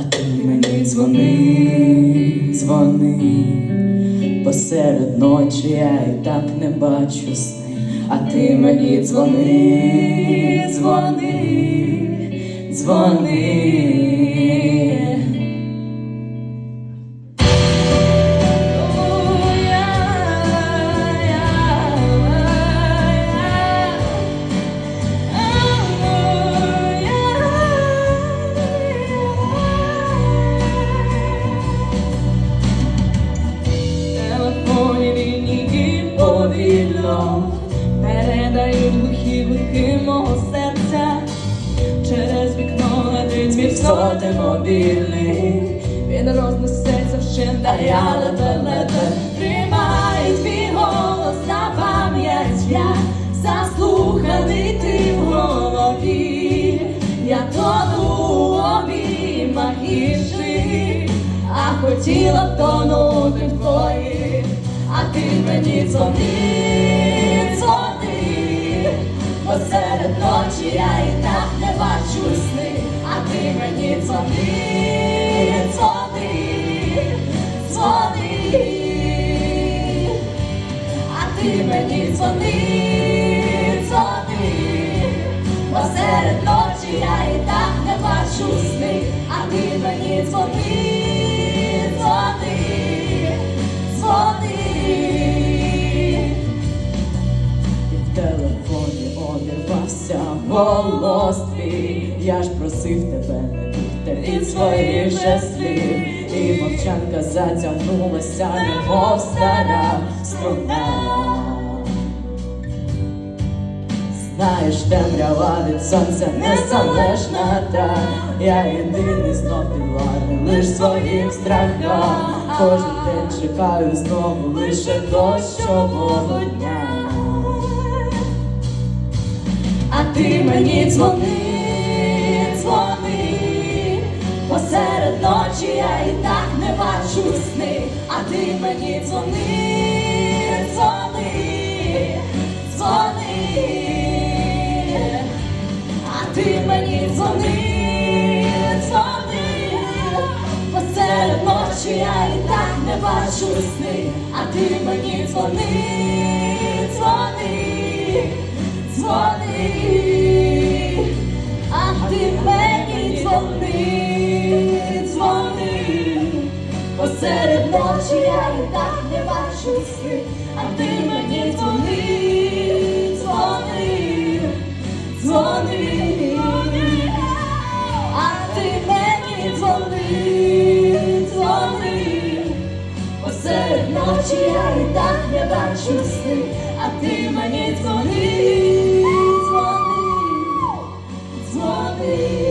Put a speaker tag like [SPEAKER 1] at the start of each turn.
[SPEAKER 1] А ти мені дзвони, дзвони, посеред ночі я і так не бачу сни, а ти мені дзвони, дзвони, дзвони.
[SPEAKER 2] Повільно передають глухі гудки мого серця. Через вікно летить мій
[SPEAKER 1] Соти мобільний,
[SPEAKER 2] Він рознесеться вщент, а я ледве-ледве тримаю твій голос на пам'ять. Я заслуханий ти в голові, я тону у обіймах гірших, а хотіла б тонути в твоїх, а ти мені дзвони, посеред ночі я і так не бачу сни, а ти мені дзвони, дзвони, дзвони, а ти мені дзвони, дзвони, посеред ночі я і так не бачу сни, а ти мені дзвони,
[SPEAKER 1] обірвався голос твій. Я ж просив тебе не бігти від своїх же слів, і мовчанка затягнулася, немов стара струна. Знаєш, темрява від сонця незалежна та я єдиний знов підвладний лиш своїм страхам. Кожен день чекаю знову лише дощового дня.
[SPEAKER 2] Ти мені дзвони, дзвони, посеред ночі я і так не бачу сни, а ти мені дзвони, дзвони, дзвони, а ти мені дзвони, дзвони, посеред ночі я і так не бачу сни, а ти мені дзвони, дзвони, дзвони, а ти мені дзвони, дзвони, посеред ночі я і так не бачу сни, а ти мені дзвони, дзвони, дзвони, а ти мені дзвони, дзвони, посеред ночі я і так me.